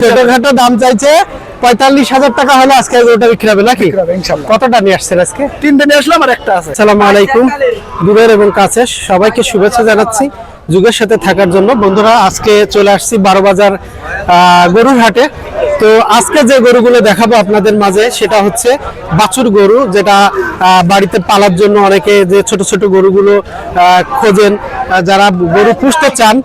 ছোটখাটো দাম চাইছে পঁয়তাল্লিশ হাজার টাকা হলে আজকে ওটা বিক্রি হবে নাকি? কতটা নিয়ে আসছেন আজকে? তিনটে নিয়ে আসলাম আর একটা আছে। আসসালামু আলাইকুম। দূরের এবং কাছে সবাইকে শুভেচ্ছা জানাচ্ছি যুগের সাথে থাকার জন্য। বন্ধুরা আজকে চলে আসছি বারো বাজার আহ, গরুর হাটে। তো আজকে যে গরুগুলো দেখাবো আপনাদের মাঝে সেটা হচ্ছে বাছুর গরু যেটা বাড়িতে পালার জন্য অনেকে যে ছোট ছোট গরুগুলো আহ, খোঁজেন। যারা গরু পুষতে চান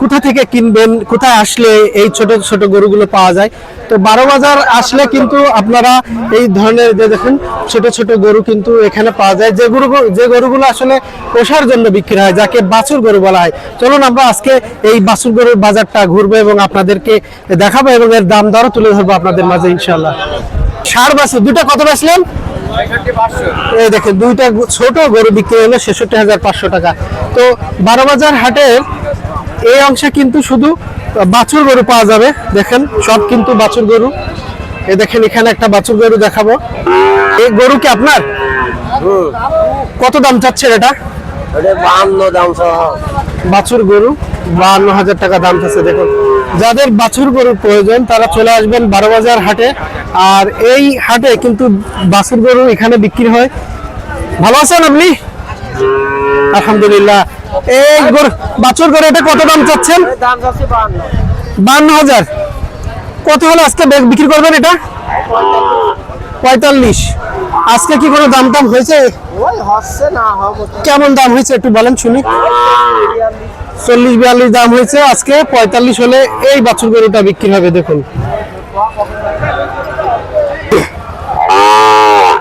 কোথা থেকে কিনবেন, কোথায় আসলে এই ছোট ছোট গরুগুলো পাওয়া যায়? তো বারো বাজার আসলে কিন্তু আপনারা এই ধরনের যে দেখুন, ছোট ছোট গরু কিন্তু এখানে পাওয়া যায়। যে গরু, যে গরুগুলো আসলে পোষার জন্য বিক্রি হয়, যাকে বাছুর গরু বলা হয়। চলুন আমরা আজকে এই বাছুর গরুর বাজারটা ঘুরবো এবং আপনাদেরকে দেখাবো এবং এর দাম দরও তুলে ধরবো আপনাদের মাঝে ইনশাল্লাহ ষাট বাছুর দুটা কত বেচলেন? এই দেখেন দুইটা ছোট গরু বিক্রি হলো ছেষট্টি হাজার পাঁচশো টাকা। তো বারো বাজার হাটের এই অংশে কিন্তু শুধু বাছুর গরু পাওয়া যাবে। দেখেন সব কিন্তু বাছুর গরু। এ দেখেন এখানে একটা বাছুর গরু দেখাবো। এই গরু কি আপনার? কত দাম চাচ্ছেন এটা? বাহান্ন দাম বাছুর গরু বাহান্ন হাজার টাকা দাম চাচ্ছে দেখুন। যাদের বাছুর গরুর প্রয়োজন তারা চলে আসবেন বারো বাজার হাটে। আর এই হাটে কিন্তু বাছুর গরু এখানে বিক্রি হয়। ভালো আছেন আপনি? আলহামদুলিল্লাহ। এই গরু বাছুর গরু এটা কত দাম চাচ্ছেন? বান্ন। হাজার। কত হলে আজকে বিক্রি করবেন এটা? পঁয়তাল্লিশ। আজকে কি কোনো দাম টাম হয়েছে? কেমন দাম হয়েছে একটু বলেন শুনি। চল্লিশ বিয়াল্লিশ দাম হয়েছে আজকে, পঁয়তাল্লিশ হলে এই বাছুর গরুটা বিক্রি হবে, দেখুন।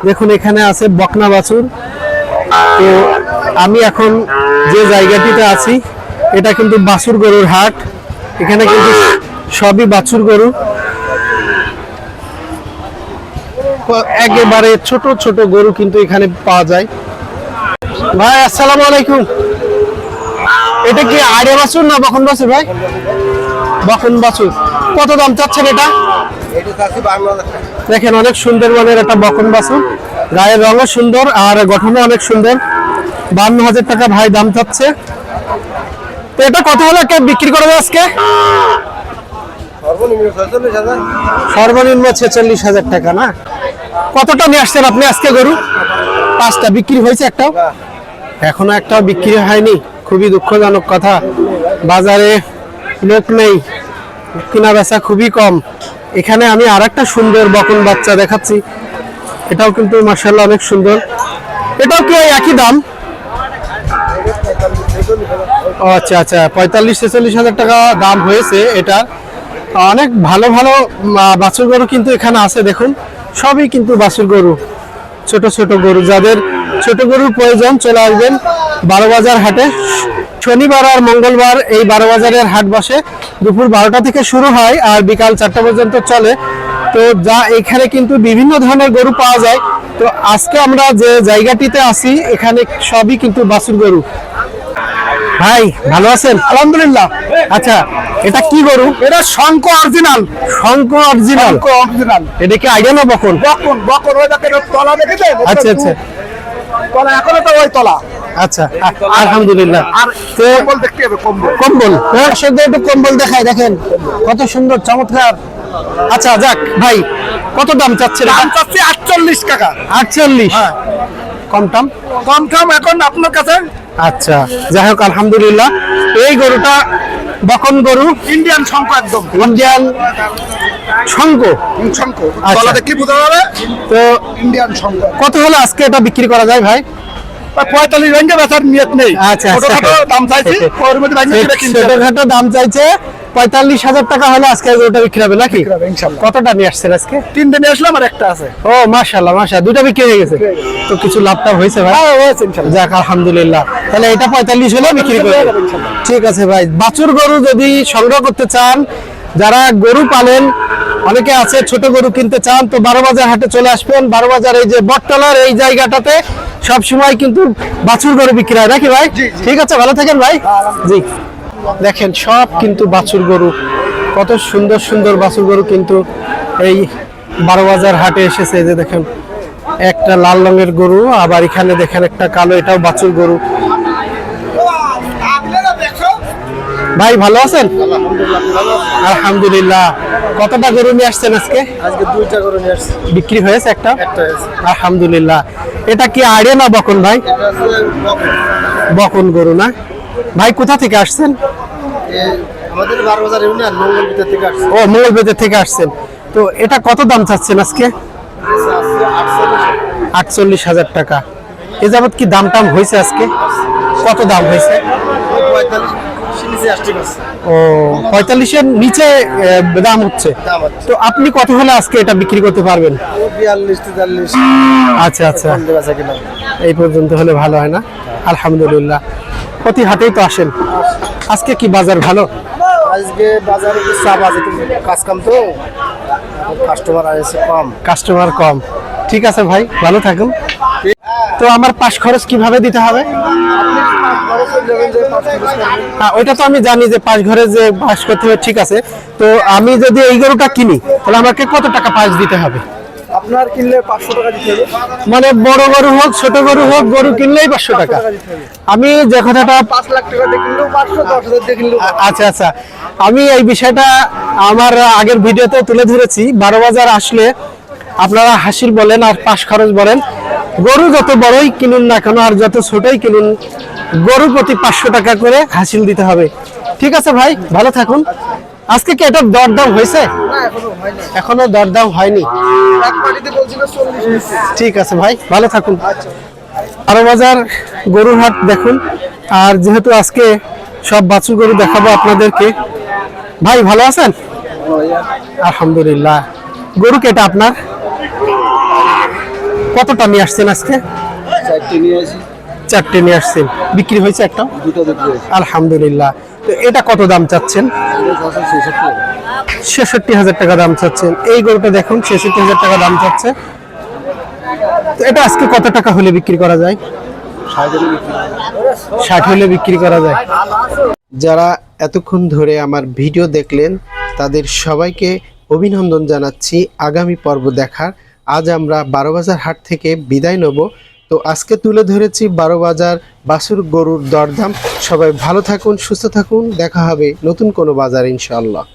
দেখুন, এখানে আছে বকনা বাছুর। তো আমি এখন যে জায়গাটিতে আছি, এটা কিন্তু বাছুর গরুর হাট। এখানে কিন্তু সবই বাছুর গরু। একেবারে ছোট ছোট গরু কিন্তু এখানে পাওয়া যায়। ভাই, আসসালামু আলাইকুম। এটা কি আড়ে বাছুর না বখন বাছুর ভাই? বখন বাছুর। কত দাম চাচ্ছেন এটা। দেখেন অনেক সুন্দর মানের একটা বকন বাছুর। গায়ের রঙও সুন্দর আর গঠনও অনেক সুন্দর। বান্ন হাজার টাকা ভাই দাম চাচ্ছে। তো এটা কত হলো কে বিক্রি করবে আজকে? সর্বনিম্ন সর্বনিম্ন ছেচল্লিশ হাজার টাকা না? কতটা নিয়ে আসছেন আপনি আজকে গরু? পাঁচটা। বিক্রি হয়েছে একটাও? এখনও একটাও বিক্রি হয়নি। খুবই দুঃখজনক কথা। বাজারে লোক নেই, কেনা বেচা খুবই কম। এখানে আমি আর একটা সুন্দর বকন বাচ্চা দেখাচ্ছি। এটাও কিন্তু মার্শাল্লাহ অনেক সুন্দর। এটাও কি একই দাম? ও আচ্ছা আচ্ছা পঁয়তাল্লিশ ছেচল্লিশ হাজার টাকা দাম হয়েছে এটা। অনেক ভালো ভালো বাছুর গরু কিন্তু এখানে আছে, দেখুন। সবই কিন্তু বাছুর গরু, ছোট ছোট গরু। যাদের ছোট গরুর প্রয়োজন চলে আসবেন বারো বাজার হাটে। শনিবার আর মঙ্গলবার এই বারো বাজারের হাট বসে। দুপুর বারোটা থেকে শুরু হয় আর বিকাল চারটা পর্যন্ত চলে। তো যা এখানে কিন্তু বিভিন্ন ধরনের গরু পাওয়া যায়। তো আজকে আমরা যে জায়গাটিতে আছি এখানে সবই কিন্তু বাছুর গরু। ভাই ভালো আছেন? আলহামদুলিল্লাহ। আচ্ছা এটা কি গরু? এটা শঙ্খ অরিজিনাল। শঙ্খ অরিজিনাল? অরিজিনাল। এটা কি আইডিয়া না বকন? বকন বকন ওই দেখেন তলা দেখেছেন? আচ্ছা আচ্ছা। তলা এখনও তো ওই তলা। আচ্ছা আলহামদুলিল্লাহ। আর কম্বল দেখতে হবে কম্বল। কম্বল। হ্যাঁ একটু কম্বল দেখাই দেখেন কত সুন্দর চমৎকার। আচ্ছা যাক ভাই কত দাম চাচ্ছেন দাম চাচ্ছি আটচল্লিশ টাকা। আটচল্লিশ? হ্যাঁ। কম টাম কম কম এখন আপনার কাছে? আচ্ছা যাই হোক আলহামদুলিল্লাহ। এই গরুটা বকন গরু। ইন্ডিয়ান শঙ্খ একদম। ইন্ডিয়ান শঙ্খ? শঙ্খ। গলাতে কি দেখি বোঝা যাবে? তো ইন্ডিয়ান শঙ্খ। কত হলো আজকে এটা বিক্রি করা যায় ভাই? পঁয়তাল্লিশ ব্যাংকে বেচার নিয়ত নেই। আচ্ছা, আচ্ছা। দাম চাইছে দাম চাইছে পঁয়তাল্লিশ হাজার টাকা হলে আজকে ওটা বিক্রি হবে নাকি। কতটা নিয়ে আসছেন আজকে? তিনটে নিয়ে আসলাম আর একটা আছে। ও মাশাল্লাহ মাশা দুটা বিক্রি হয়ে গেছে। তো কিছু লাভটা হয়েছে ভাই? হ্যাঁ যাক আলহামদুলিল্লাহ। তাহলে এটা পঁয়তাল্লিশ হলে বিক্রি করে হয়ে। ঠিক আছে ভাই বাছুর গরু যদি সংগ্রহ করতে চান যারা গরু পালেন অনেকে আছে ছোট গরু কিনতে চান তো বারো বাজার হাটে চলে আসবেন। বারো বাজার এই যে বটতলার এই জায়গাটাতে সব সময় কিন্তু বাছুর গরু বিক্রি হয় নাকি ভাই। ঠিক আছে ভালো থাকেন ভাই। জি। দেখেন সব কিন্তু বাছুর গরু। কত সুন্দর সুন্দর বাছুর গরু কিন্তু এই বারো বাজার হাটে এসেছে। যে দেখেন একটা লাল রঙের গরু আবার এখানে দেখেন একটা কালো এটাও বাছুর গরু। ভাই ভালো আছেন? আলহামদুলিল্লাহ। কতটা গরু নিয়ে আসছেন আজকে? আজকে দুইটা করে নিয়ে আসছি। বিক্রি হয়েছে একটা? আলহামদুলিল্লাহ। এটা কি আড়ে না বকন ভাই? বকন। গরু না? ভাই কোথা থেকে আসছেন? আমাদের বারো বাজার ইউনিয়ন থেকে আসছে। ও মঙ্গলবেদের থেকে আসছেন। তো এটা কত দাম চাচ্ছেন আজকে? আটচল্লিশ হাজার টাকা। এ যাবৎ কি দাম টাম হয়েছে আজকে? কত দাম হয়েছে? ও পঁয়তাল্লিশের নিচে দাম হচ্ছে। তো আপনি কত হলে আজকে এটা বিক্রি করতে পারবেন? আচ্ছা আচ্ছা। এই পর্যন্ত হলে ভালো হয় না? আলহামদুলিল্লাহ। প্রতি হাটেই তো আসেন। আজকে কি বাজার ভালো? আজকে বাজারে চাপ আছে কাজ কাম তো। কাস্টমার আছে কম। কাস্টমার কম। ঠিক আছে ভাই ভালো থাকুন। তো আমার পাশ খরচ কীভাবে দিতে হবে? হ্যাঁ, ওইটা তো আমি জানি যে পাঁচ ঘরে যে বাস করতে হবে ঠিক আছে। তো আমি যদি এই গরুটা কিনি তাহলে আমাকে কত টাকা পাঁচ দিতে হবে? আপনার কিনলে পাঁচশো টাকা দিতে হবে। মানে বড় গরু হোক ছোট গরু হোক গরু কিনলেই পাঁচশো টাকা। আমি যে কথাটা পাঁচ লাখ টাকা দিয়ে কিনলেও পাঁচশো দশ হাজার দিয়ে কিনলেও আচ্ছা আচ্ছা। আমি এই বিষয়টা আমার আগের ভিডিওতে তুলে ধরেছি। বারো বাজার আসলে আপনারা হাসির বলেন আর পাশ খরচ বলেন। গরু যত বড়ই কিনুন না কেন আর যত ছোটই কিনুন গরু প্রতি পাঁচশো টাকা করে হাসিল দিতে হবে। ঠিক আছে ভাই ভালো থাকুন। আজকে কি এটা দরদাম হয়েছে? এখনও দরদাম হয়নি। ঠিক আছে ভাই ভালো থাকুন। আরও বাজার গরুর হাট দেখুন। আর যেহেতু আজকে সব বাছুর গরু দেখাবো আপনাদেরকে ভাই ভালো আছেন? আলহামদুলিল্লাহ। গরু কেটা আপনার? কতটা নিয়ে আসছেন আজকে? চারটে নিয়ে আসি। চারটে নিয়ে আসছেন। বিক্রি হয়েছে একটা আলহামদুলিল্লাহ। তো এটা কত দাম চাচ্ছেন? ছেষট্টি হাজার টাকা দাম চাচ্ছেন। এই গরুটা দেখুন, ছেষট্টি হাজার টাকা দাম চাচ্ছে। তো এটা আজকে কত টাকা হলে বিক্রি করা যায়? ষাট হলে বিক্রি করা যায়। যারা এতক্ষণ ধরে আমার ভিডিও দেখলেন, তাদের সবাইকে অভিনন্দন জানাচ্ছি। আগামী পর্ব দেখার। আজ আমরা বারো বাজার হাট থেকে বিদায় নেব। তো আজকে তুলে ধরেছি বারো বাজার বাসুর গরুর দরদাম। সবাই ভালো থাকুন, সুস্থ থাকুন। দেখা হবে নতুন কোনো বাজার ইনশাল্লাহ